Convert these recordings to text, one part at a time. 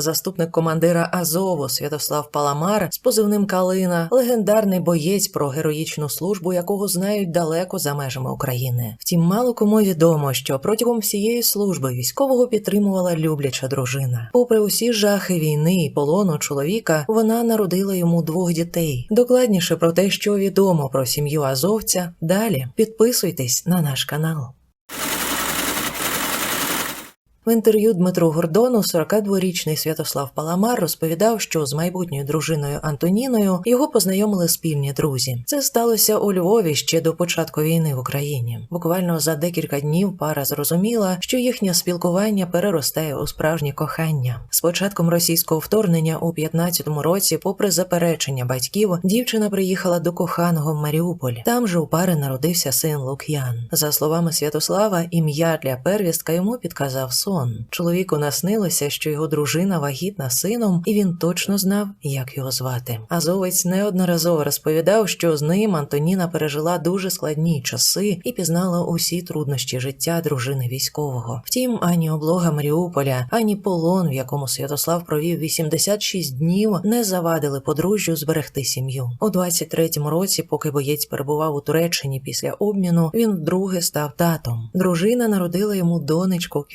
Заступник командира Азову Святослав Паламар з позивним Калина, легендарний боєць про героїчну службу, якого знають далеко за межами України. Втім, мало кому відомо, що протягом всієї служби військового підтримувала любляча дружина. Попри усі жахи війни і полону чоловіка, вона народила йому двох дітей. Докладніше про те, що відомо про сім'ю азовця, далі підписуйтесь на наш канал. Інтерв'ю Дмитру Гордону 42-річний Святослав Паламар розповідав, що з майбутньою дружиною Антоніною його познайомили спільні друзі. Це сталося у Львові ще до початку війни в Україні. Буквально за декілька днів пара зрозуміла, що їхнє спілкування переростає у справжнє кохання. З початком російського вторгнення у 15-му році, попри заперечення батьків, дівчина приїхала до коханого в Маріуполь. Там же у пари народився син Лук'ян. За словами Святослава, ім'я для первістка йому підказав сон. Чоловіку наснилося, що його дружина вагітна сином, і він точно знав, як його звати. Азовець неодноразово розповідав, що з ним Антоніна пережила дуже складні часи і пізнала усі труднощі життя дружини військового. Втім, ані облога Маріуполя, ані полон, в якому Святослав провів 86 днів, не завадили подружжю зберегти сім'ю. У 23-му році, поки боєць перебував у Туреччині після обміну, він вдруге став татом. Дружина народила йому донечку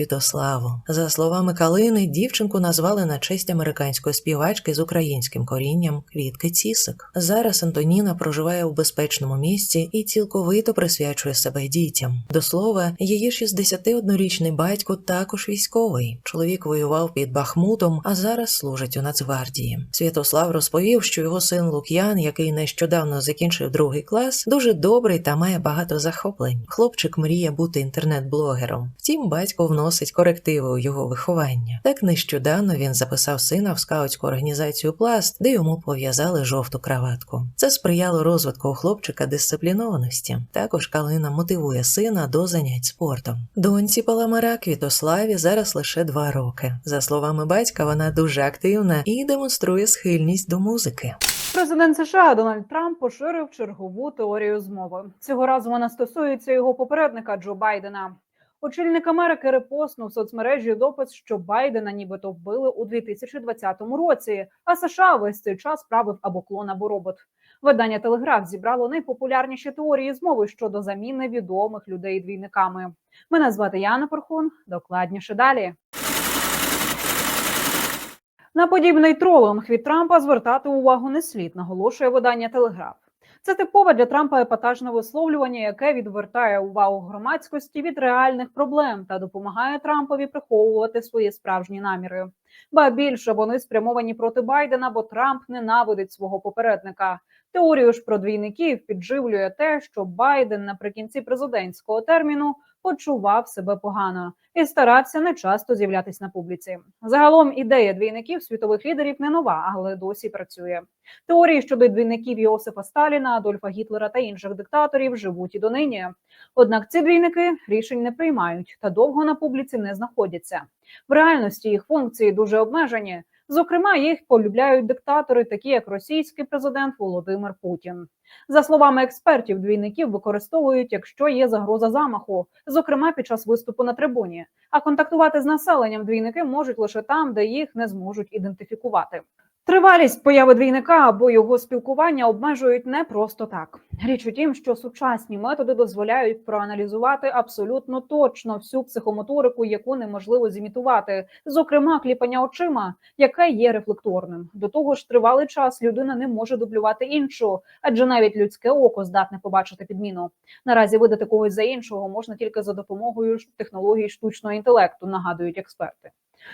Квітославу. За словами Калини, дівчинку назвали на честь американської співачки з українським корінням Квітки Цісик. Зараз Антоніна проживає у безпечному місці і цілковито присвячує себе дітям. До слова, її 61-річний батько також військовий. Чоловік воював під Бахмутом, а зараз служить у Нацгвардії. Святослав розповів, що його син Лук'ян, який нещодавно закінчив другий клас, дуже добрий та має багато захоплень. Хлопчик мріє бути інтернет-блогером. Втім, батько вносить корективи у його виховання. Так нещодавно він записав сина в скаутську організацію Пласт, де йому пов'язали жовту краватку. Це сприяло розвитку у хлопчика дисциплінованості. Також Калина мотивує сина до занять спортом. Доньці Паламара Квітославі зараз лише два роки. За словами батька, вона дуже активна і демонструє схильність до музики. Президент США Дональд Трамп поширив чергову теорію змови. Цього разу вона стосується його попередника Джо Байдена. Очільник Америки репостнув в соцмережі допис, що Байдена нібито вбили у 2020 році, а США весь цей час правив або клон, або робот. Видання Телеграф зібрало найпопулярніші теорії змови щодо заміни відомих людей двійниками. Мене звати Яна Порхун. Докладніше далі. На подібний тролинг від Трампа звертати увагу не слід, наголошує видання Телеграф. Це типове для Трампа епатажне висловлювання, яке відвертає увагу громадськості від реальних проблем та допомагає Трампові приховувати свої справжні наміри. Ба більше вони спрямовані проти Байдена, бо Трамп ненавидить свого попередника. Теорію ж про двійників підживлює те, що Байден наприкінці президентського терміну почував себе погано і старався не часто з'являтись на публіці. Загалом ідея двійників світових лідерів не нова, але досі працює. Теорії щодо двійників Йосифа Сталіна, Адольфа Гітлера та інших диктаторів живуть і донині. Однак ці двійники рішень не приймають та довго на публіці не знаходяться. В реальності їх функції дуже обмежені. Зокрема, їх полюбляють диктатори, такі як російський президент Володимир Путін. За словами експертів, двійників використовують, якщо є загроза замаху, зокрема під час виступу на трибуні. А контактувати з населенням двійники можуть лише там, де їх не зможуть ідентифікувати. Тривалість появи двійника або його спілкування обмежують не просто так. Річ у тім, що сучасні методи дозволяють проаналізувати абсолютно точно всю психомоторику, яку неможливо зімітувати, зокрема кліпання очима, яке є рефлекторним. До того ж, тривалий час людина не може дублювати іншу, адже навіть людське око здатне побачити підміну. Наразі видати когось за іншого можна тільки за допомогою технології штучного інтелекту, нагадують експерти.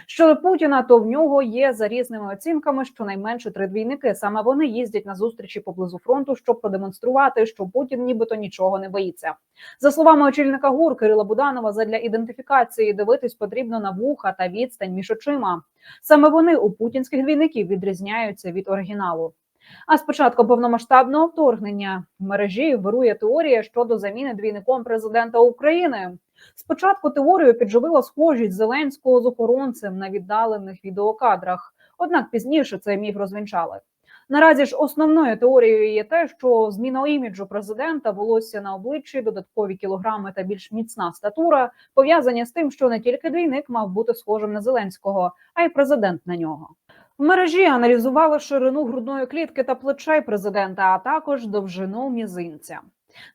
Щодо Путіна, то в нього є за різними оцінками щонайменше три двійники. Саме вони їздять на зустрічі поблизу фронту, щоб продемонструвати, що Путін нібито нічого не боїться. За словами очільника ГУР Кирила Буданова, задля ідентифікації дивитись потрібно на вуха та відстань між очима. Саме вони у путінських двійників відрізняються від оригіналу. А з початку повномасштабного вторгнення в мережі вирує теорія щодо заміни двійником президента України. Спочатку теорію підживила схожість Зеленського з охоронцем на віддалених відеокадрах. Однак пізніше цей міф розвінчали. Наразі ж основною теорією є те, що зміна іміджу президента, волосся на обличчі, додаткові кілограми та більш міцна статура пов'язані з тим, що не тільки двійник мав бути схожим на Зеленського, а й президент на нього. В мережі аналізували ширину грудної клітки та плечей президента, а також довжину мізинця.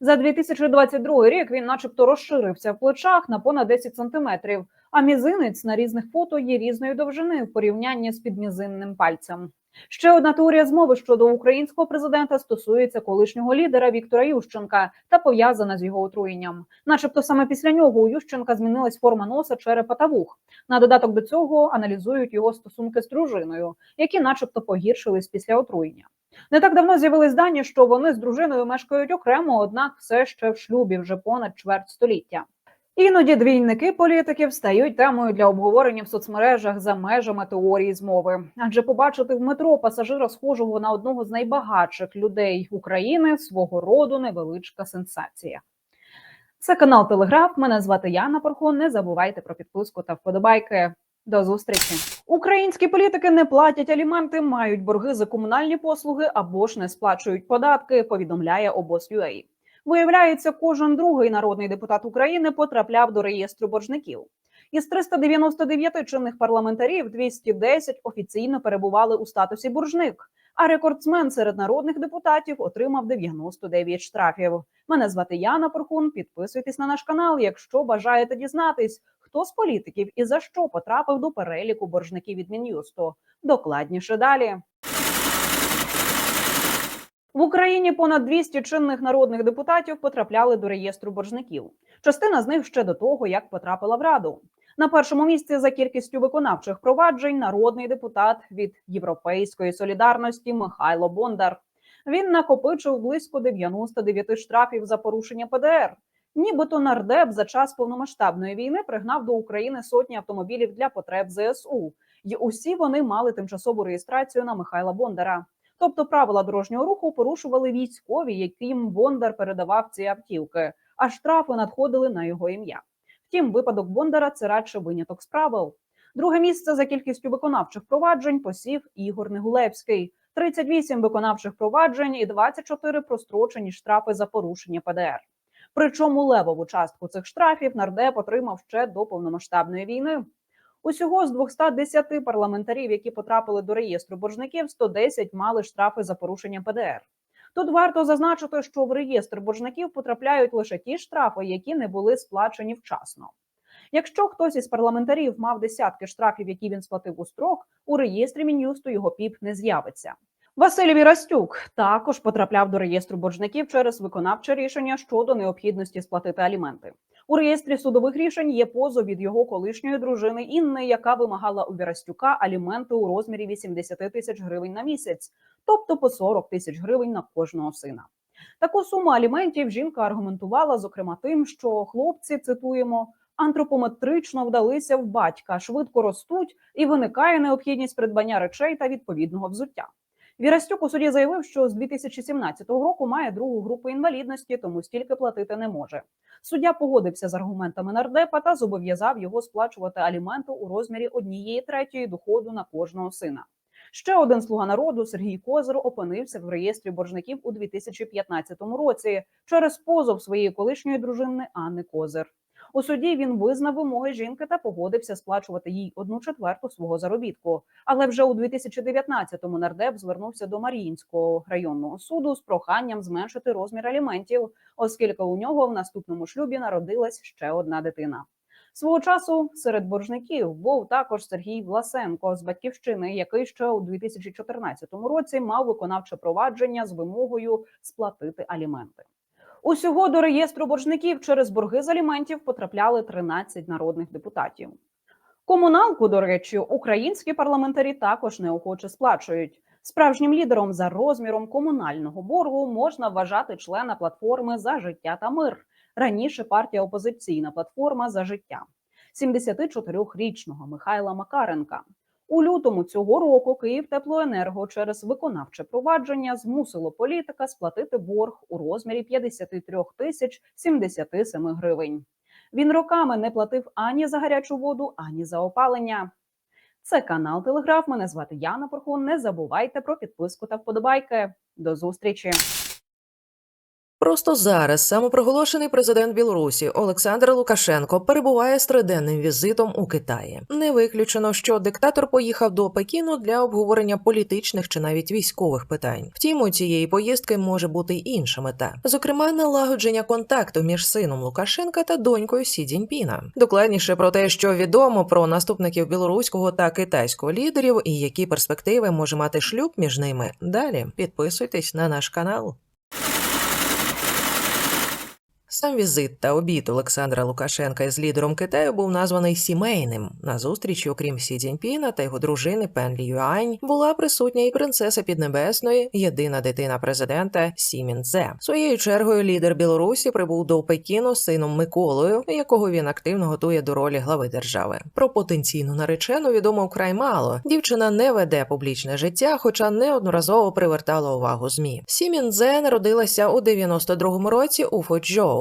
За 2022 рік він, начебто, розширився в плечах на понад 10 сантиметрів, а мізинець на різних фото є різної довжини в порівнянні з підмізинним пальцем. Ще одна теорія змови щодо українського президента стосується колишнього лідера Віктора Ющенка та пов'язана з його отруєнням. Начебто, саме після нього у Ющенка змінилась форма носа, черепа та вух. На додаток до цього аналізують його стосунки з дружиною, які, начебто, погіршились після отруєння. Не так давно з'явились дані, що вони з дружиною мешкають окремо, однак все ще в шлюбі вже понад чверть століття. Іноді двійники політиків стають темою для обговорення в соцмережах за межами теорії змови. Адже побачити в метро пасажира, схожого на одного з найбагатших людей України, свого роду невеличка сенсація. Це канал Телеграф. Мене звати Яна Пархон. Не забувайте про підписку та вподобайки. До зустрічі. Українські політики не платять аліменти, мають борги за комунальні послуги або ж не сплачують податки. Повідомляє обоз.ua. Виявляється, кожен другий народний депутат України потрапляв до реєстру боржників. Із 399 чинних парламентарів 210 офіційно перебували у статусі боржник. А рекордсмен серед народних депутатів отримав 99 штрафів. Мене звати Яна Порхун. Підписуйтесь на наш канал, якщо бажаєте дізнатись, хто з політиків і за що потрапив до переліку боржників від Мін'юсту. Докладніше далі. В Україні понад 200 чинних народних депутатів потрапляли до реєстру боржників. Частина з них ще до того, як потрапила в раду. На першому місці за кількістю виконавчих проваджень народний депутат від Європейської солідарності Михайло Бондар. Він накопичив близько 99 штрафів за порушення ПДР. Нібито нардеп за час повномасштабної війни пригнав до України сотні автомобілів для потреб ЗСУ, і усі вони мали тимчасову реєстрацію на Михайла Бондара. Тобто правила дорожнього руху порушували військові, яким Бондар передавав ці автівки, а штрафи надходили на його ім'я. Втім, випадок Бондара це радше виняток з правил. Друге місце за кількістю виконавчих проваджень посів Ігор Негулевський. 38 виконавчих проваджень і 24 прострочені штрафи за порушення ПДР. Причому левову частку цих штрафів нардеп отримав ще до повномасштабної війни. Усього з 210 парламентарів, які потрапили до реєстру боржників, 110 мали штрафи за порушення ПДР. Тут варто зазначити, що в реєстр боржників потрапляють лише ті штрафи, які не були сплачені вчасно. Якщо хтось із парламентарів мав десятки штрафів, які він сплатив у строк, у реєстрі мін'юсту його піп не з'явиться. Василь Вірастюк також потрапляв до реєстру боржників через виконавче рішення щодо необхідності сплатити аліменти. У реєстрі судових рішень є позов від його колишньої дружини Інни, яка вимагала у Вірастюка аліменти у розмірі 80 тисяч гривень на місяць, тобто по 40 тисяч гривень на кожного сина. Таку суму аліментів жінка аргументувала, зокрема, тим, що хлопці цитуємо. Антропометрично вдалися в батька, швидко ростуть, і виникає необхідність придбання речей та відповідного взуття. Вірастюк у суді заявив, що з 2017 року має другу групу інвалідності, тому стільки платити не може. Суддя погодився з аргументами нардепа та зобов'язав його сплачувати аліменти у розмірі однієї третьої доходу на кожного сина. Ще один слуга народу Сергій Козир опинився в реєстрі боржників у 2015 році через позов своєї колишньої дружини Анни Козир. У суді він визнав вимоги жінки та погодився сплачувати їй одну четверту свого заробітку. Але вже у 2019-му нардеп звернувся до Маріїнського районного суду з проханням зменшити розмір аліментів, оскільки у нього в наступному шлюбі народилась ще одна дитина. Свого часу серед боржників був також Сергій Власенко з батьківщини, який ще у 2014 році мав виконавче провадження з вимогою сплатити аліменти. Усього до реєстру боржників через борги з аліментів потрапляли 13 народних депутатів. Комуналку, до речі, українські парламентарі також неохоче сплачують. Справжнім лідером за розміром комунального боргу можна вважати члена платформи за життя та мир. Раніше партія опозиційна платформа за життя 74-річного Михайла Макаренка. У лютому цього року Київтеплоенерго через виконавче провадження змусило політика сплатити борг у розмірі 53 тисяч 77 гривень. Він роками не платив ані за гарячу воду, ані за опалення. Це канал Телеграф. Мене звати Яна Порхун. Не забувайте про підписку та вподобайки. До зустрічі. Просто зараз самопроголошений президент Білорусі Олександр Лукашенко перебуває з триденним візитом у Китаї. Не виключено, що диктатор поїхав до Пекіну для обговорення політичних чи навіть військових питань. Втім, у цієї поїздки може бути інша мета, зокрема, налагодження контакту між сином Лукашенка та донькою Сі Цзіньпіна. Докладніше про те, що відомо про наступників білоруського та китайського лідерів і які перспективи може мати шлюб між ними. Далі підписуйтесь на наш канал. Сам візит та обід Олександра Лукашенка із лідером Китаю був названий сімейним. На зустрічі, окрім Сі Цзіньпіна та його дружини Пен Лі Юань, була присутня і принцеса Піднебесної, єдина дитина президента Сі Міндзе. Своєю чергою лідер Білорусі прибув до Пекіну з сином Миколою, якого він активно готує до ролі глави держави. Про потенційну наречену відомо вкрай мало. Дівчина не веде публічне життя, хоча неодноразово привертала увагу змі. Сі Міндзе народилася у 92-му році у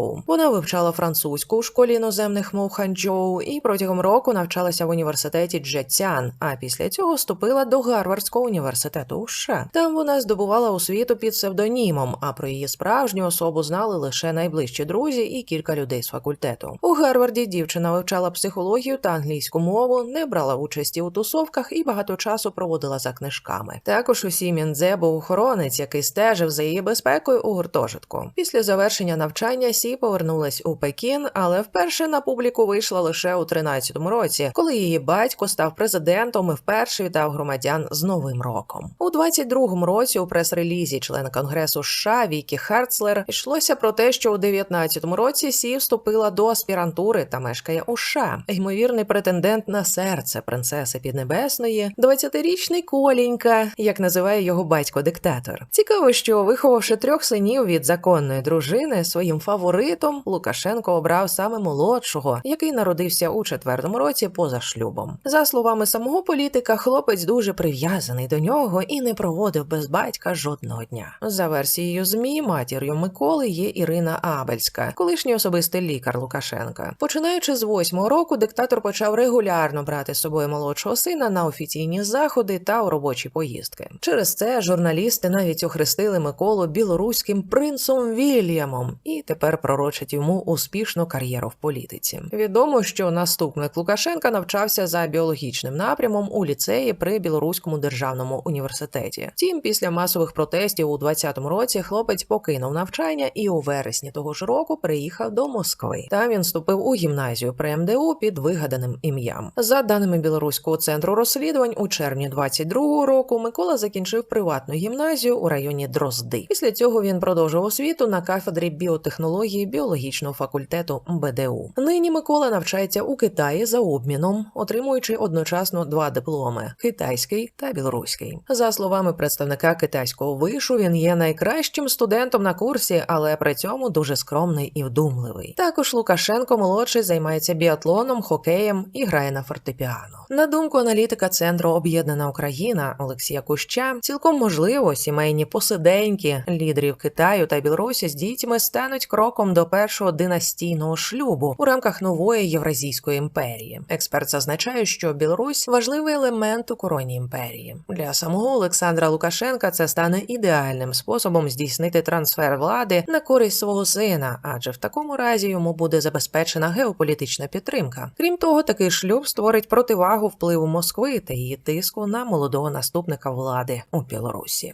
Фуджоу. Вона вивчала французьку у школі іноземних мов Ханчжоу і протягом року навчалася в університеті Джетцян, а після цього вступила до Гарвардського університету у США. Там вона здобувала освіту під псевдонімом, а про її справжню особу знали лише найближчі друзі і кілька людей з факультету. У Гарварді дівчина вивчала психологію та англійську мову, не брала участі у тусовках і багато часу проводила за книжками. Також у Міндзе був охоронець, який стежив за її безпекою у гуртожитку. Після завершення навчання Сі повернулась у Пекін, але вперше на публіку вийшла лише у 13-му році, коли її батько став президентом і вперше вітав громадян з Новим роком. У 22-му році у прес-релізі члена конгресу США Вікі Херцлер йшлося про те, що у 19-му році Сі вступила до аспірантури та мешкає у США. Ймовірний претендент на серце принцеси Піднебесної, 20-річний Колінька, як називає його батько-диктатор. Цікаво, що виховавши трьох синів від законної дружини, своїм фаворитом Лукашенко обрав саме молодшого, який народився у четвертому році поза шлюбом. За словами самого політика, хлопець дуже прив'язаний до нього і не проводив без батька жодного дня. За версією змі, матір'ю Миколи є Ірина Абельська, колишній особистий лікар Лукашенка. Починаючи з восьмого року, диктатор почав регулярно брати з собою молодшого сина на офіційні заходи та у робочі поїздки. Через це журналісти навіть охрестили Миколу білоруським принцом Вільямом і тепер пророчать йому успішну кар'єру в політиці. Відомо, що наступник Лукашенка навчався за біологічним напрямом у ліцеї при Білоруському державному університеті. Втім, після масових протестів у 20-му році хлопець покинув навчання і у вересні того ж року приїхав до Москви. Там він вступив у гімназію при МДУ під вигаданим ім'ям. За даними білоруського центру розслідувань, у червні 22-го року Микола закінчив приватну гімназію у районі Дрозди. Після цього він продовжив освіту на кафедрі біотехнології біологічного факультету БДУ. Нині Микола навчається у Китаї за обміном, отримуючи одночасно два дипломи китайський та білоруський. За словами представника китайського вишу, він є найкращим студентом на курсі, але при цьому дуже скромний і вдумливий. Також Лукашенко молодший займається біатлоном, хокеєм і грає на фортепіано. На думку аналітика центру Об'єднана Україна Олексія Куща, цілком можливо, сімейні посиденьки лідерів Китаю та Білорусі з дітьми стануть кроком до першого династійного шлюбу у рамках нової євразійської імперії. Експерт зазначає, що Білорусь важливий елемент у короні імперії. Для самого Олександра Лукашенка це стане ідеальним способом здійснити трансфер влади на користь свого сина, адже в такому разі йому буде забезпечена геополітична підтримка. Крім того, такий шлюб створить противагу впливу Москви та її тиску на молодого наступника влади у Білорусі.